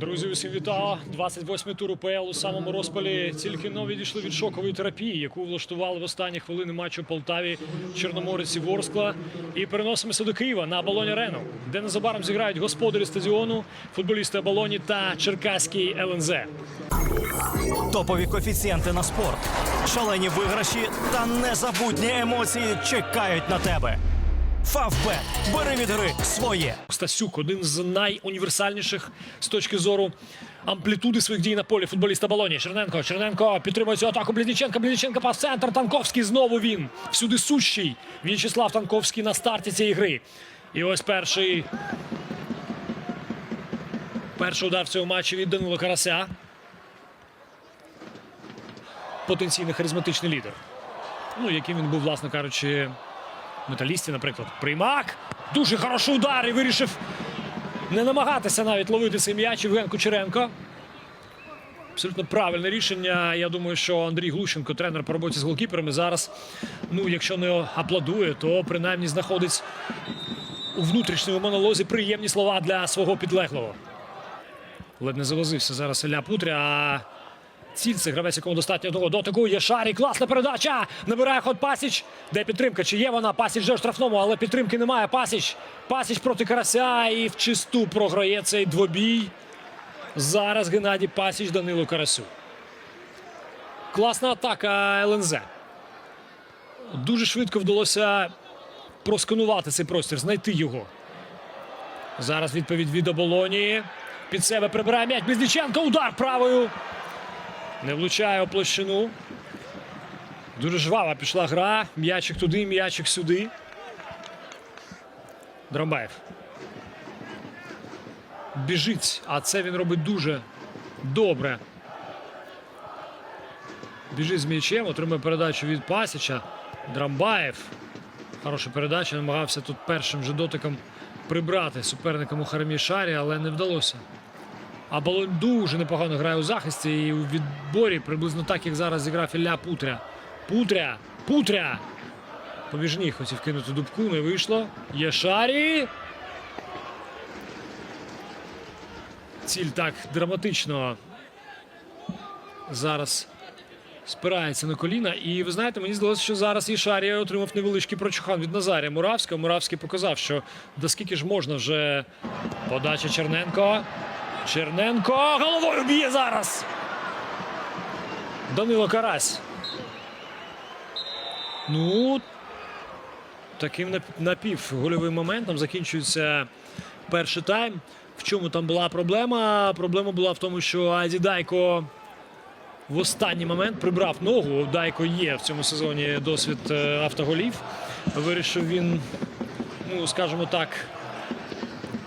Друзі, усім вітаю. 28-й тур УПЛ у самому розпалі. Тільки но відійшли від шокової терапії, яку влаштували в останні хвилини матчу Полтаві Чорноморець і Ворскла. І переносимося до Києва на Абалоні Арену, де незабаром зіграють господарі стадіону, футболісти Абалоні та Черкаський ЛНЗ. Топові коефіцієнти на спорт, шалені виграші та незабутні емоції чекають на тебе. Фавбет. Бери від гри своє. Стасюк один з найуніверсальніших з точки зору амплітуди своїх дій на полі футболіста Балоні. Черненко. Черненко підтримує цю атаку Блідніченка. Блідніченка пас центр. Танковський знову він. Всюди сущий. В'ячеслав Танковський на старті цієї гри. І ось перший. Перший удар в цьому матчі від Данила Карася. Потенційний харизматичний лідер. Ну, яким він був, власне кажучи, металісті, наприклад. Приймак. Дуже хороший удар і вирішив не намагатися навіть ловити цей м'яч Євген Кучеренко. Абсолютно правильне рішення. Я думаю, що Андрій Глущенко, тренер по роботі з голкіперами, зараз, ну, якщо не аплодує, то принаймні знаходить у внутрішньому монолозі приємні слова для свого підлеглого. Ледь не завозився зараз Ілля Путря. А Ціль це гравець, якому достатньо одного дотику. Є шарі, класна передача. Набирає ход Пасіч. Де підтримка? Чи є вона? Пасіч вже в штрафному, але підтримки немає. Пасіч. Пасіч проти Карася і в чисту програє цей двобій. Зараз Геннадій Пасіч Данилу Карасю. Класна атака ЛНЗ. Дуже швидко вдалося просканувати цей простір, знайти його. Зараз відповідь від оболоні. Під себе прибирає м'яч Близніченко. Удар правою. Не влучає у площину. Дуже жвава пішла гра. М'ячик туди, м'ячик сюди. Дромбаєв. Біжить, а це він робить дуже добре. Біжить з м'ячем, отримує передачу від Пасіча. Драмбаєв. Хороша передача. Намагався тут першим же дотиком прибрати суперникам у Харамі Шарі, але не вдалося. А Балон дуже непогано грає у захисті і у відборі приблизно так, як зараз зіграв Ілля Путря. Путря! Путря! Побіжній хотів кинути дубку, не вийшло. Є шарі. Ціль так драматично зараз спирається на коліна. І ви знаєте, мені здалося, що зараз Єшарія отримав невеличкий прочухан від Назарія Муравського. Муравський показав, що до скільки ж можна вже подача Черненко. Черненко головою б'є зараз. Данило Карась. Ну, таким напівгольовим моментом закінчується перший тайм. В чому там була проблема? Проблема була в тому, що Аді Дайко в останній момент прибрав ногу. Дайко є в цьому сезоні досвід е, автоголів. Вирішив він, ну скажімо так,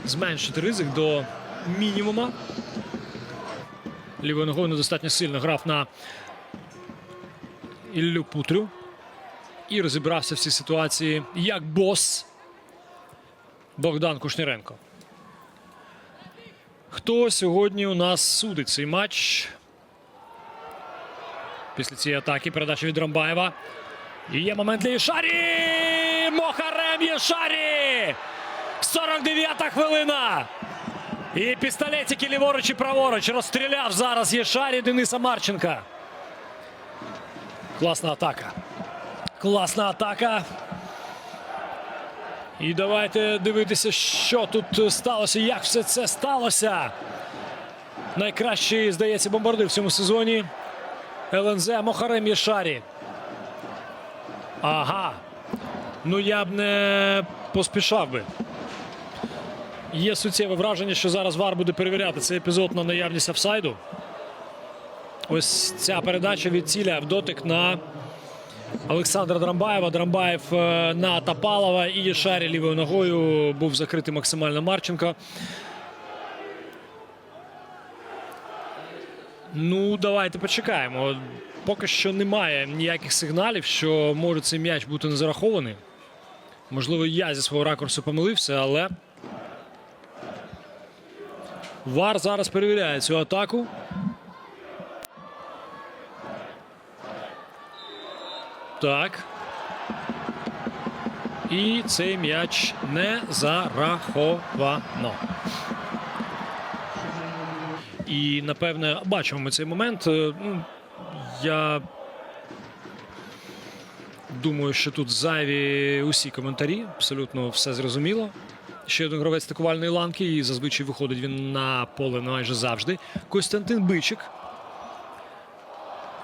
зменшити ризик до мінімума. Лівою ногою недостатньо сильно грав на Іллю Путрю. І розібрався в цій ситуації як бос Богдан Кушніренко. Хто сьогодні у нас судить цей матч? Після цієї атаки передача від Рамбаєва. І є момент для Єшарі! Мохарем Єшарі! 49-та хвилина! І пістолетики ліворуч і праворуч розстріляв зараз Єшарі Дениса Марченка. Класна атака. Класна атака. І давайте дивитися, що тут сталося, як все це сталося. Найкращий, здається, бомбардир в цьому сезоні. ЛНЗ Мохарем Єшарі. Ага. Ну я б не поспішав би. Є суттєве враження, що зараз Вар буде перевіряти цей епізод на наявність офсайду. Ось ця передача від ціля в дотик на Олександра Драмбаєва. Драмбаєв е, на Тапалова і Єшарі лівою ногою був закритий максимально Марченко. Ну, давайте почекаємо. Поки що немає ніяких сигналів, що може цей м'яч бути не зарахований. Можливо, я зі свого ракурсу помилився, але Вар зараз перевіряє цю атаку. Так. І цей м'яч не зараховано. І напевне бачимо ми цей момент. Е, Ну, я думаю, що тут зайві усі коментарі. Абсолютно все зрозуміло. Ще один гравець атакувальної ланки, і зазвичай виходить він на поле майже завжди. Костянтин Бичик.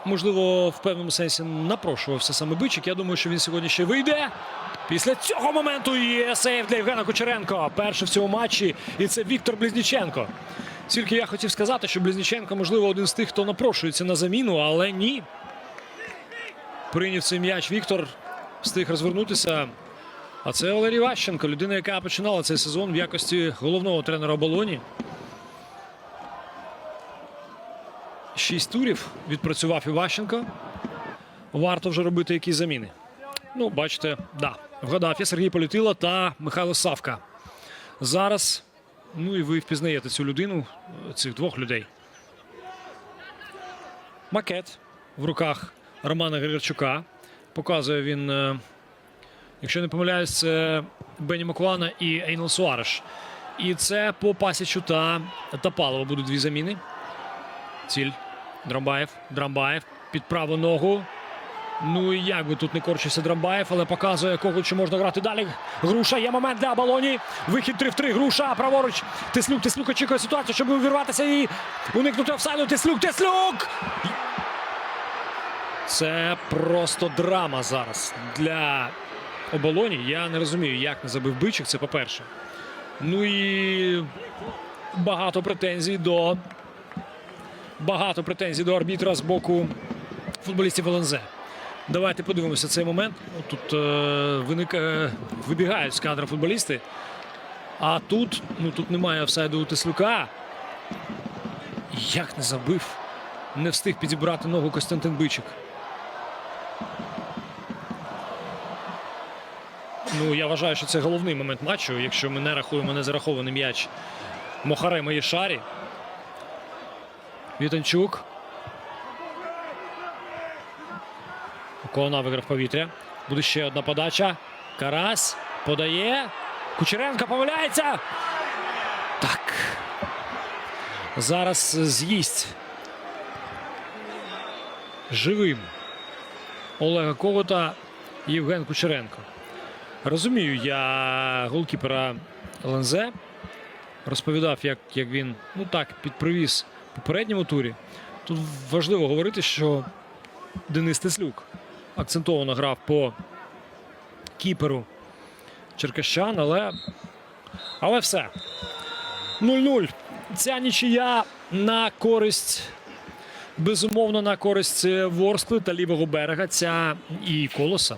Можливо, в певному сенсі напрошувався саме Бичик. Я думаю, що він сьогодні ще вийде. Після цього моменту є сейв для Євгена Кучеренко. Перший в цьому матчі. І це Віктор Близніченко. Тільки я хотів сказати, що Близніченко, можливо, один з тих, хто напрошується на заміну, але ні. Прийняв цей м'яч Віктор, встиг розвернутися. А це Валерій Ващенко, людина, яка починала цей сезон в якості головного тренера оболоні. Шість турів відпрацював Іващенко. Варто вже робити якісь заміни. Ну, бачите, да, вгадав я Сергій Політила та Михайло Савка. Зараз, ну і ви впізнаєте цю людину, цих двох людей. Макет в руках Романа Григорчука. Показує він, е, якщо не помиляюсь, Бені Макуана і Ейнел Суареш. І це по Пасічу та Тапалова будуть дві заміни. Ціль. Драмбаєв. Драмбаєв під праву ногу. Ну і як би тут не корчився Драмбаєв, але показує, кого чи можна грати далі. Груша є момент для Балоні. Вихід 3 в 3. Груша праворуч. Тислюк, Тислюк очікує ситуацію, щоб увірватися і уникнути офсайду. Тислюк, Тислюк! Це просто драма зараз для оболоні. Я не розумію, як не забив бичик. Це по-перше. Ну і багато претензій до багато претензій до арбітра з боку футболістів ЛНЗ. Давайте подивимося цей момент. Ну, Тут е, виникає, вибігають з кадра футболісти. А тут, ну тут немає офсайду у Теслюка. Як не забив, не встиг підібрати ногу Костянтин Бичик. Ну, я вважаю, що це головний момент матчу. Якщо ми не рахуємо незарахований м'яч Мохаре Маєшарі. Вітанчук. Кона виграв повітря. Буде ще одна подача. Карась подає. Кучеренко помиляється. Так. Зараз з'їсть. Живим. Олега Ковота Євген Кучеренко. Розумію, я голкіпера ЛНЗ розповідав, як, як він ну так підпривіз попередньому турі. Тут важливо говорити, що Денис Теслюк акцентовано грав по кіперу Черкащан, але, але все. 0-0. Ця нічия на користь. Безумовно, на користь Ворскли та лівого берега. Ця і колоса.